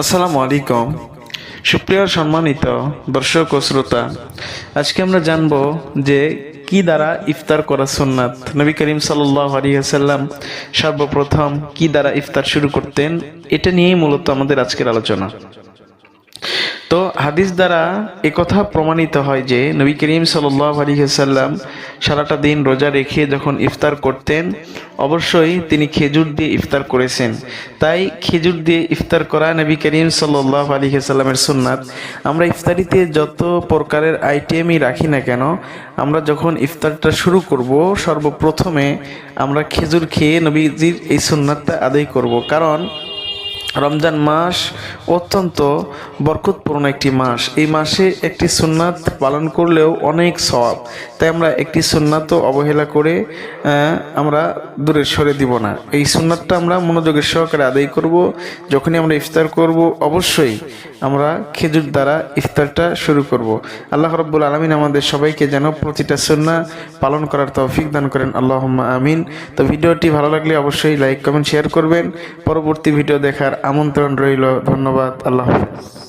আসসালামু আলাইকুম। সুপ্রিয় সম্মানিত দর্শক ও শ্রোতা, আজকে আমরা জানব যে কি দ্বারা ইফতার করা সুন্নাত। নবী করিম সাল্লাহ আলিয়াল্লাম সর্বপ্রথম কি দ্বারা ইফতার শুরু করতেন, এটা নিয়েই মূলত আমাদের আজকের আলোচনা। তো হাদিস দ্বারা কথা প্রমাণিত হয় যে নবী করিম সাল্লাহ আলিহাল্লাম সারাটা দিন রোজা রেখে যখন ইফতার করতেন, অবশ্যই তিনি খেজুর দিয়ে ইফতার করেছেন। তাই খেজুর দিয়ে ইফতার করা নবী করিম সাল্লাহ আলিহাল্লামের সুন্নাত। আমরা ইফতারিতে যত প্রকারের আইটেমই রাখি না কেন, আমরা যখন ইফতারটা শুরু করব, সর্বপ্রথমে আমরা খেজুর খেয়ে নবীজির এই সুন্নাতটা আদায় করব। কারণ রমজান মাস অত্যন্ত বরকতপূর্ণ একটি মাস। এই মাসে একটি সুন্নাত পালন করলেও অনেক সওয়াব। তাই আমরা একটি সুন্নাতও অবহেলা করে আমরা দূরে সরে দিব না। এই সুন্নাতটা আমরা মনোযোগের সহকারে আদায় করব। যখনই আমরা ইফতার করব, অবশ্যই আমরা খেজুর দ্বারা ইফতারটা শুরু করব। আল্লাহ রব্বুল আলমিন আমাদের সবাইকে যেন প্রতিটা সুন্না পালন করার তৌফিক দান করেন। আল্লাহ আমিন। তো ভিডিওটি ভালো লাগলে অবশ্যই লাইক, কমেন্ট, শেয়ার করবেন। পরবর্তী ভিডিও দেখার আমন্ত্রণ রইল। ধন্যবাদ। আল্লাহ হাফেজ।